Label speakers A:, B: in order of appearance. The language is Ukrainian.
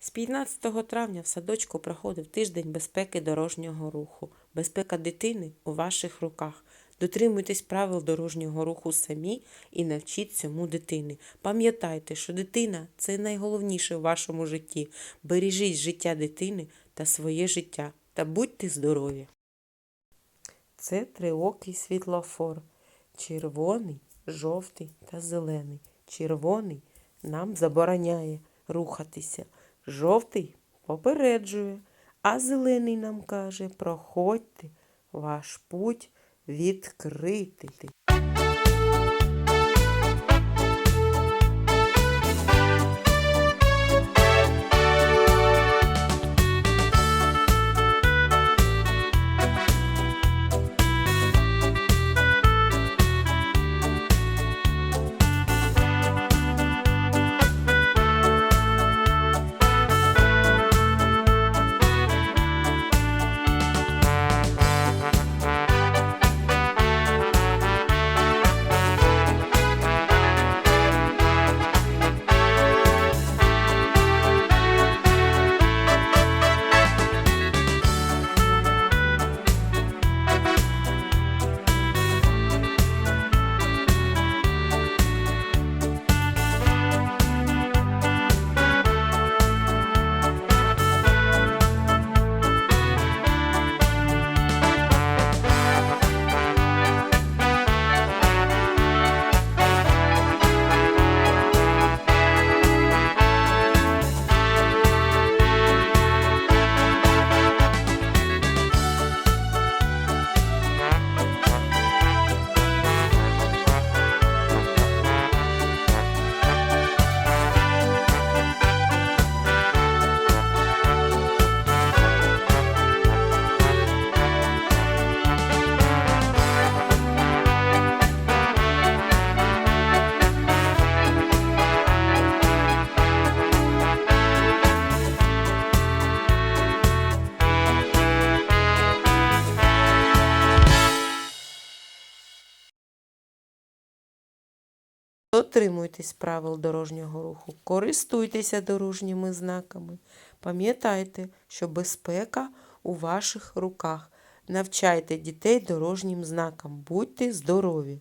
A: З 15 травня в садочку проходив тиждень безпеки дорожнього руху. Безпека дитини у ваших руках. Дотримуйтесь правил дорожнього руху самі і навчіть цьому дитини. Пам'ятайте, що дитина це найголовніше в вашому житті. Бережіть життя дитини та своє життя та будьте здорові. Це триокий світлофор. Червоний, жовтий та зелений. Червоний нам забороняє рухатися. Жовтий попереджує, а зелений нам каже: проходьте, ваш путь відкритий. Дотримуйтесь правил дорожнього руху, користуйтеся дорожніми знаками. Пам'ятайте, що безпека у ваших руках. Навчайте дітей дорожнім знакам. Будьте здорові!